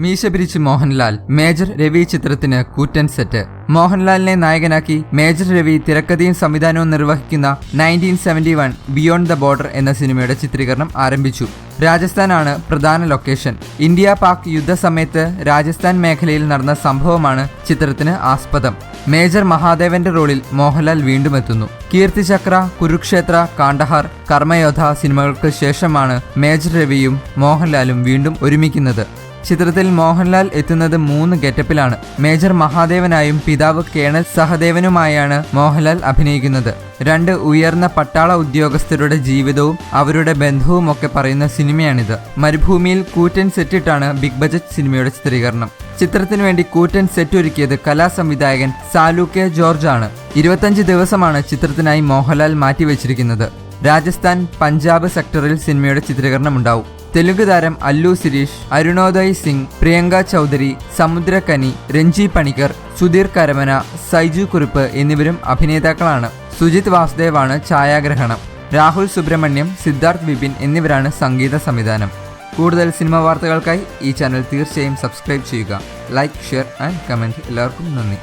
മീശ പിരിച്ച് മോഹൻലാൽ മേജർ രവി ചിത്രത്തിന് കൂറ്റൻ സെറ്റ്. മോഹൻലാലിനെ നായകനാക്കി മേജർ രവി തിരക്കഥയും സംവിധാനവും നിർവഹിക്കുന്ന nineteen seventy one beyond the border എന്ന സിനിമയുടെ ചിത്രീകരണം ആരംഭിച്ചു. രാജസ്ഥാനാണ് പ്രധാന ലൊക്കേഷൻ. ഇന്ത്യ പാക് യുദ്ധസമയത്ത് രാജസ്ഥാൻ മേഖലയിൽ നടന്ന സംഭവമാണ് ചിത്രത്തിന് ആസ്പദം. മേജർ മഹാദേവന്റെ റോളിൽ മോഹൻലാൽ വീണ്ടും എത്തുന്നു. കീർത്തിചക്ര കുരുക്ഷേത്ര കാണ്ഡഹാർ കർമ്മയോധ സിനിമകൾക്ക് ശേഷമാണ് മേജർ രവിയും മോഹൻലാലും വീണ്ടും ഒരുമിക്കുന്നത്. ചിത്രത്തിൽ മോഹൻലാൽ എത്തുന്നത് മൂന്ന് ഗെറ്റപ്പിലാണ്. മേജർ മഹാദേവനായും പിതാവ് കേണൽ സഹദേവനുമായാണ് മോഹൻലാൽ അഭിനയിക്കുന്നത്. രണ്ട് ഉയർന്ന പട്ടാള ഉദ്യോഗസ്ഥരുടെ ജീവിതവും അവരുടെ ബന്ധവും ഒക്കെ പറയുന്ന സിനിമയാണിത്. മരുഭൂമിയിൽ കൂറ്റൻ സെറ്റിട്ടാണ് ബിഗ് ബജറ്റ് സിനിമയുടെ ചിത്രീകരണം. ചിത്രത്തിനു വേണ്ടി കൂറ്റൻ സെറ്റ് ഒരുക്കിയത് കലാസംവിധായകൻ സാലു കെ ജോർജ് ആണ് ഇരുപത്തഞ്ച് ദിവസമാണ് ചിത്രത്തിനായി മോഹൻലാൽ മാറ്റിവെച്ചിരിക്കുന്നത്. രാജസ്ഥാൻ പഞ്ചാബ് സെക്ടറിൽ സിനിമയുടെ ചിത്രീകരണം ഉണ്ടാവും തെലുങ്ക് താരം അല്ലു സിരീഷ് അരുണോദയ് സിംഗ് പ്രിയങ്ക ചൗധരി സമുദ്രകനി രഞ്ജി പണിക്കർ സുധീർ കരമന സൈജു കുറിപ്പ് എന്നിവരും അഭിനേതാക്കളാണ്. സുജിത് വാസുദേവാണ് ഛായാഗ്രഹണം. രാഹുൽ സുബ്രഹ്മണ്യം സിദ്ധാർത്ഥ് വിപിൻ എന്നിവരാണ് സംഗീത സംവിധാനം. കൂടുതൽ സിനിമ വാർത്തകൾക്കായി ഈ ചാനൽ തീർച്ചയായും സബ്സ്ക്രൈബ് ചെയ്യുക. Like share and comment. എല്ലാവർക്കും നന്ദി.